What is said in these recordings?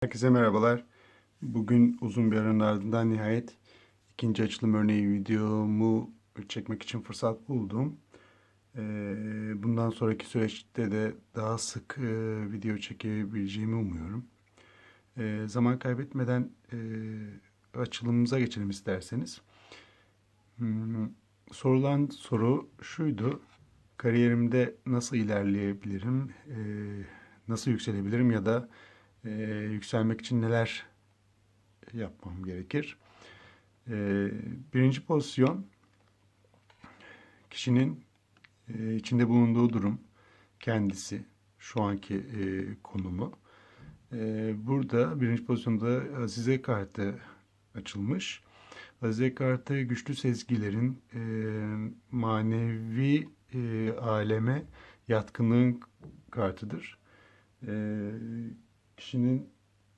Herkese merhabalar. Bugün uzun bir aranın ardından nihayet ikinci açılım örneği videomu çekmek için fırsat buldum. Ee, Bundan sonraki süreçte de daha sık e, video çekebileceğimi umuyorum. Ee, Zaman kaybetmeden e, açılımımıza geçelim isterseniz. Hmm, Sorulan soru şuydu. Kariyerimde nasıl ilerleyebilirim, e, nasıl yükselebilirim ya da e, yükselmek için neler yapmam gerekir? E, birinci pozisyon kişinin e, içinde bulunduğu durum, kendisi, şu anki e, konumu. E, burada birinci pozisyonda Azize kartı açılmış. Azize kartı güçlü sezgilerin e, manevi e, aleme yatkınlığın kartıdır. E, kişinin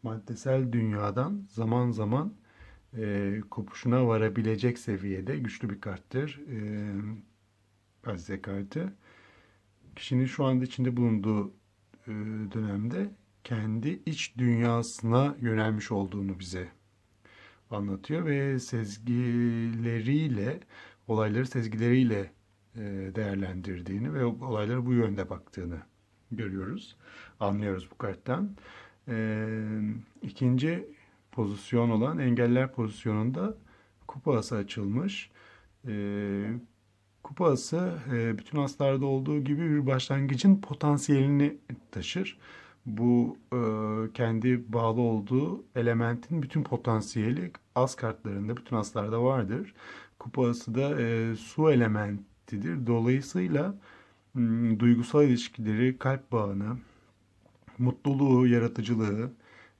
maddesel dünyadan zaman zaman e, kopuşuna varabilecek seviyede güçlü bir karttır. E, Azize kartı. Kişinin şu anda içinde bulunduğu e, dönemde kendi iç dünyasına yönelmiş olduğunu bize anlatıyor ve sezgileriyle, olayları sezgileriyle e, değerlendirdiğini ve olaylara bu yönde baktığını görüyoruz, anlıyoruz bu karttan. E, ikinci pozisyon olan engeller pozisyonunda kupa ası açılmış. E, kupa ası e, bütün aslarda olduğu gibi bir başlangıcın potansiyelini taşır. Bu e, kendi bağlı olduğu elementin bütün potansiyeli as kartlarında, bütün aslarda vardır. Kupa ası da e, su elementidir. Dolayısıyla m, duygusal ilişkileri, kalp bağını, mutluluğu, yaratıcılığı,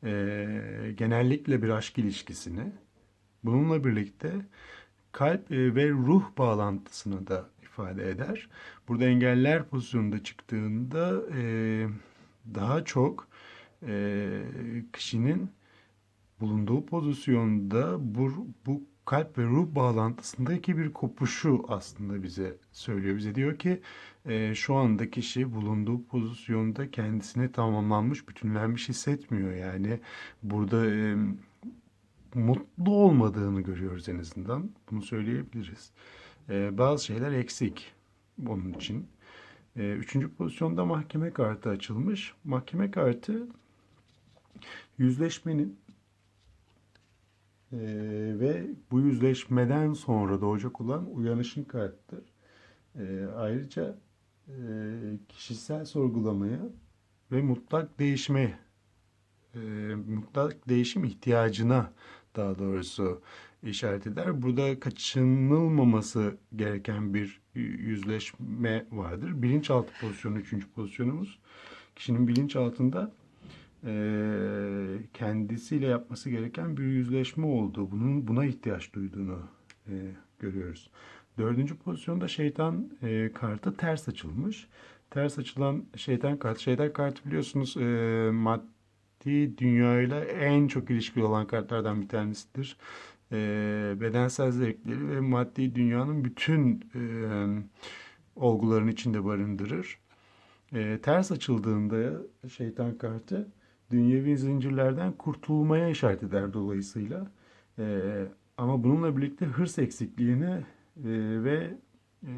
e, genellikle bir aşk ilişkisini, bununla birlikte kalp e, ve ruh bağlantısını da ifade eder. Burada engeller pozisyonunda çıktığında e, daha çok e, kişinin bulunduğu pozisyonda bu, bu kalp ve ruh bağlantısındaki bir kopuşu aslında bize söylüyor. Bize diyor ki e, şu anda kişi bulunduğu pozisyonda kendisini tamamlanmış, bütünlenmiş hissetmiyor. Yani burada e, mutlu olmadığını görüyoruz en azından. Bunu söyleyebiliriz. E, bazı şeyler eksik onun için. E, üçüncü pozisyonda mahkeme kartı açılmış. Mahkeme kartı yüzleşmenin e, ve bu yüzleşmeden sonra doğacak olan uyanışın kartıdır. E, ayrıca e, kişisel sorgulamaya ve mutlak değişmeye, e, mutlak değişim ihtiyacına daha doğrusu işaret eder. Burada kaçınılmaması gereken bir yüzleşme vardır. Bilinçaltı pozisyonu üçüncü pozisyonumuz. Kişinin bilinçaltında e, kendisiyle yapması gereken bir yüzleşme olduğu, bunun buna ihtiyaç duyduğunu e, görüyoruz. Dördüncü pozisyonda şeytan e, kartı ters açılmış. Ters açılan şeytan kartı, şeytan kartı biliyorsunuz e, maddi dünyayla en çok ilişkili olan kartlardan bir tanesidir. Bedensel zevkleri ve maddi dünyanın bütün e, olgularını içinde barındırır. Ters açıldığında şeytan kartı dünyevi zincirlerden kurtulmaya işaret eder dolayısıyla. E, ama bununla birlikte hırs eksikliğini e, ve e,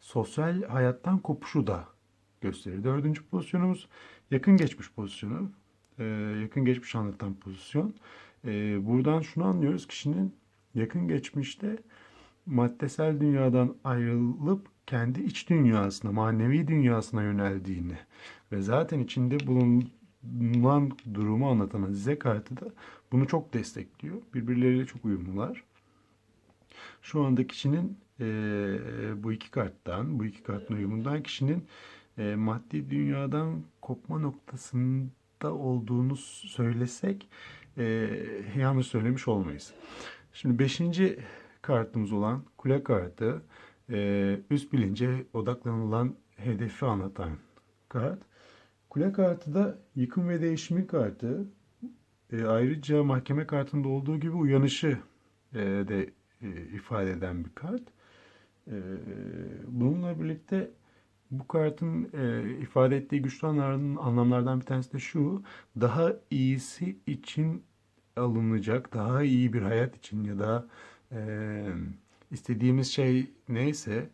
sosyal hayattan kopuşu da gösterir. Dördüncü pozisyonumuz yakın geçmiş pozisyonu. E, yakın geçmiş anlatan pozisyon. E, buradan şunu anlıyoruz. Kişinin yakın geçmişte maddesel dünyadan ayrılıp kendi iç dünyasına, manevi dünyasına yöneldiğini ve zaten içinde bulunan durumu anlatan Azize kartı da bunu çok destekliyor. Birbirleriyle çok uyumlular. Şu anda kişinin e, bu iki karttan, bu iki kartın uyumundan kişinin e, maddi dünyadan kopma noktasında olduğunu söylesek e, yanlış söylemiş olmayız. Şimdi beşinci kartımız olan kule kartı e, üst bilince odaklanılan hedefi anlatan kart. Kule kartı da yıkım ve değişimin kartı. E, ayrıca mahkeme kartında olduğu gibi uyanışı e, de e, ifade eden bir kart. E, bununla birlikte Bu kartın e, ifade ettiği güçlü anlamlardan, bir tanesi de şu. Daha iyisi için alınacak, daha iyi bir hayat için ya da e, istediğimiz şey neyse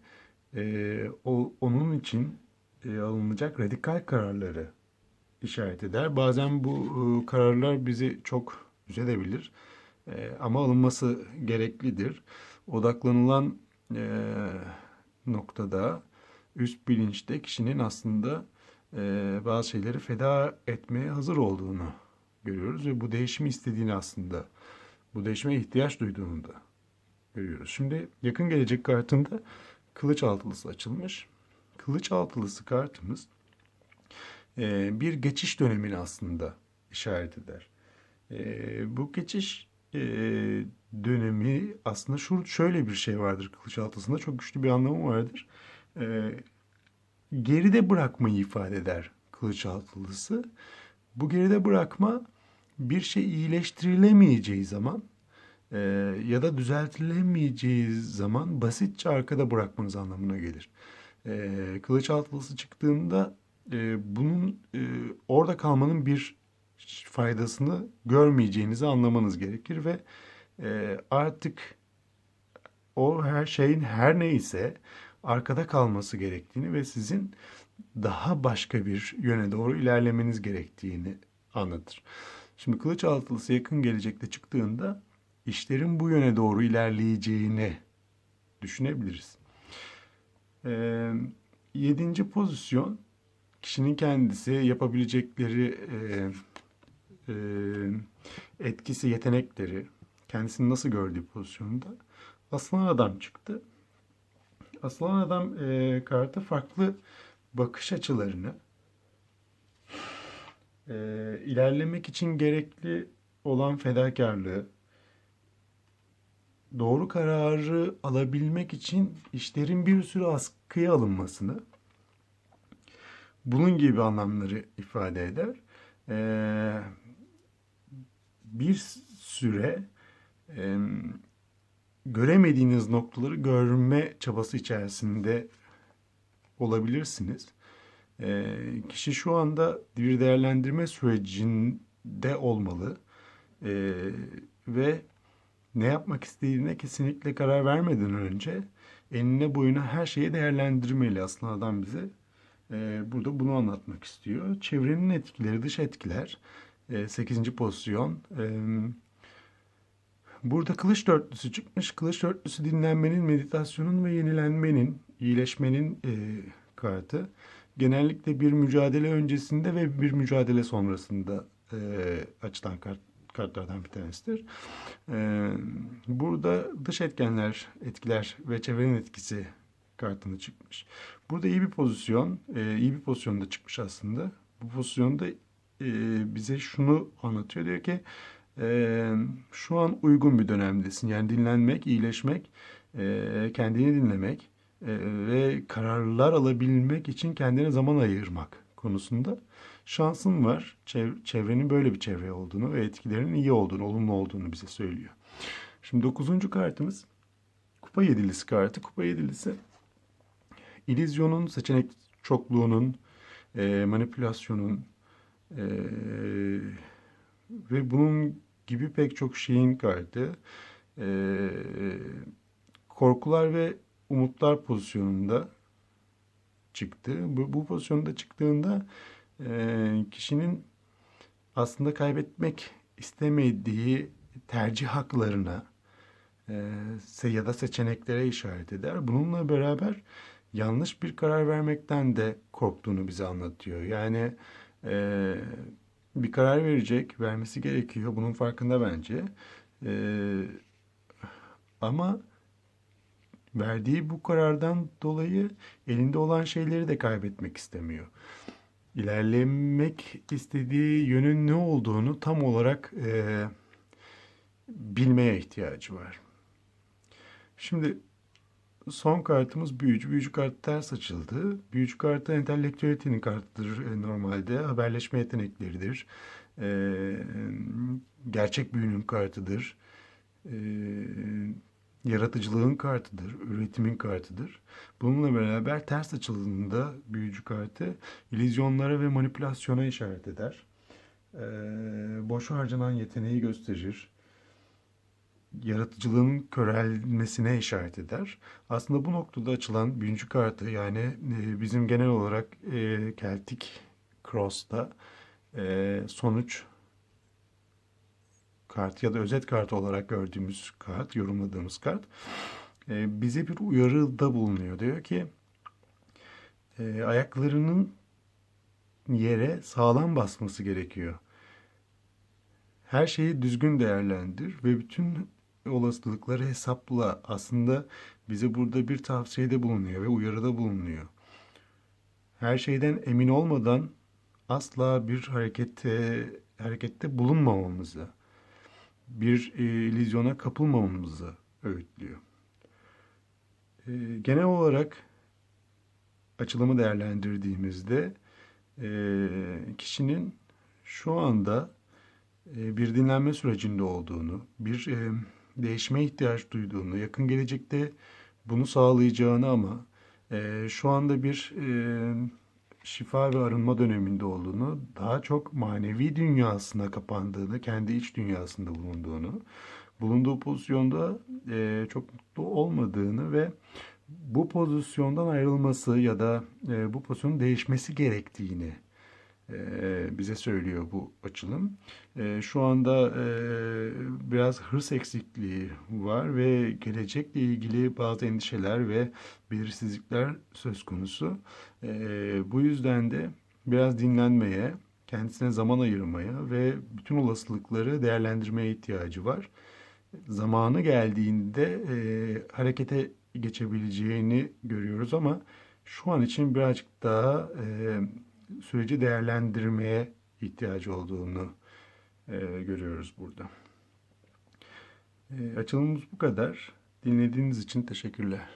e, o onun için e, alınacak radikal kararları işaret eder. Bazen bu e, kararlar bizi çok üzebilir e, ama alınması gereklidir. Odaklanılan noktada üst bilinçte kişinin aslında bazı şeyleri feda etmeye hazır olduğunu görüyoruz ve bu değişimi istediğini aslında bu değişime ihtiyaç duyduğunu da görüyoruz. Şimdi yakın gelecek kartında kılıç altılısı açılmış. Kılıç altılısı kartımız e, bir geçiş dönemini aslında işaret eder. E, bu geçiş e, dönemi aslında şu şöyle bir şey vardır kılıç altısında çok güçlü bir anlamı vardır. E, geride bırakmayı ifade eder kılıç altılısı. Bu geride bırakma bir şey iyileştirilemeyeceği zaman ya da düzeltilemeyeceği zaman basitçe arkada bırakmanız anlamına gelir. E, kılıç altılısı çıktığında e, bunun e, orada kalmanın bir faydasını görmeyeceğinizi anlamanız gerekir ve e, artık o her şeyin her neyse arkada kalması gerektiğini ve sizin daha başka bir yöne doğru ilerlemeniz gerektiğini anlatır. Şimdi kılıç altılısı yakın gelecekte çıktığında işlerin bu yöne doğru ilerleyeceğini düşünebiliriz. Ee, yedinci pozisyon kişinin kendisi yapabilecekleri e, e, etkisi, yetenekleri, kendisini nasıl gördüğü pozisyonda aslan adam çıktı. Aslan adam e, kartı farklı bakış açılarını e, ilerlemek için gerekli olan fedakarlığı, doğru kararı alabilmek için işlerin bir sürü askıya alınmasını, bunun gibi anlamları ifade eder. Ee, bir süre e, göremediğiniz noktaları görme çabası içerisinde olabilirsiniz. E, kişi şu anda bir değerlendirme sürecinde olmalı e, ve ne yapmak istediğine kesinlikle karar vermeden önce eline boyuna her şeyi değerlendirmeli aslında adam bize. E, burada bunu anlatmak istiyor. Çevrenin etkileri, dış etkiler. E, 8. pozisyon. E, burada kılıç dörtlüsü çıkmış. Kılıç dörtlüsü dinlenmenin, meditasyonun ve yenilenmenin, iyileşmenin e, kartı. Genellikle bir mücadele öncesinde ve bir mücadele sonrasında e, açılan kart, kartlardan bir tanesidir. E, burada dış etkenler, etkiler ve çevrenin etkisi kartını çıkmış. Burada iyi bir pozisyon, e, iyi bir pozisyonda çıkmış aslında. Bu pozisyonda e, bize şunu anlatıyor. Diyor ki e, şu an uygun bir dönemdesin. Yani dinlenmek, iyileşmek, e, kendini dinlemek ve kararlar alabilmek için kendine zaman ayırmak konusunda şansın var. Çev- çevrenin böyle bir çevre olduğunu ve etkilerinin iyi olduğunu, olumlu olduğunu bize söylüyor. Şimdi dokuzuncu kartımız Kupa Yedilisi kartı. Kupa Yedilisi İllüzyonun, seçenek çokluğunun, e, manipülasyonun e, ve bunun gibi pek çok şeyin kartı e, korkular ve umutlar pozisyonunda çıktı. Bu, bu pozisyonda çıktığında e, kişinin aslında kaybetmek istemediği tercih haklarına e, ya da seçeneklere işaret eder. Bununla beraber yanlış bir karar vermekten de korktuğunu bize anlatıyor. Yani e, bir karar verecek, vermesi gerekiyor. Bunun farkında bence. E, ama verdiği bu karardan dolayı elinde olan şeyleri de kaybetmek istemiyor. İlerlemek istediği yönün ne olduğunu tam olarak e, bilmeye ihtiyacı var. Şimdi son kartımız büyücü. Büyücü kartı ters açıldı. Büyücü kartı entelektüelitenin kartıdır e, normalde. Haberleşme yetenekleridir. E, gerçek büyünün kartıdır. E, yaratıcılığın kartıdır, üretimin kartıdır. Bununla beraber ters açıldığında büyücü kartı illüzyonlara ve manipülasyona işaret eder. Ee, boş harcanan yeteneği gösterir. Yaratıcılığın körelmesine işaret eder. Aslında bu noktada açılan büyücü kartı yani e, bizim genel olarak e, Celtic Cross'ta e, sonuç kart ya da özet kart olarak gördüğümüz kart, yorumladığımız kart e, bize bir uyarıda bulunuyor. Diyor ki e, ayaklarının yere sağlam basması gerekiyor. Her şeyi düzgün değerlendir ve bütün olasılıkları hesapla. Aslında bize burada bir tavsiyede bulunuyor ve uyarıda bulunuyor. Her şeyden emin olmadan asla bir harekette harekette bulunmamamızı, bir e, illüzyona kapılmamamızı öğütlüyor. E, genel olarak açılımı değerlendirdiğimizde e, kişinin şu anda e, bir dinlenme sürecinde olduğunu, bir e, değişime ihtiyaç duyduğunu, yakın gelecekte bunu sağlayacağını ama şu anda bir şifa ve arınma döneminde olduğunu, daha çok manevi dünyasına kapandığını, kendi iç dünyasında bulunduğunu, bulunduğu pozisyonda e, çok mutlu olmadığını ve bu pozisyondan ayrılması ya da e, bu pozisyonun değişmesi gerektiğini bize söylüyor bu açılım. E, şu anda e, biraz hırs eksikliği var ve gelecekle ilgili bazı endişeler ve belirsizlikler söz konusu. Bu yüzden de biraz dinlenmeye, kendisine zaman ayırmaya ve bütün olasılıkları değerlendirmeye ihtiyacı var. Zamanı geldiğinde harekete geçebileceğini görüyoruz ama şu an için birazcık daha süreci değerlendirmeye ihtiyacı olduğunu e, görüyoruz burada. E, açılımımız bu kadar. Dinlediğiniz için teşekkürler.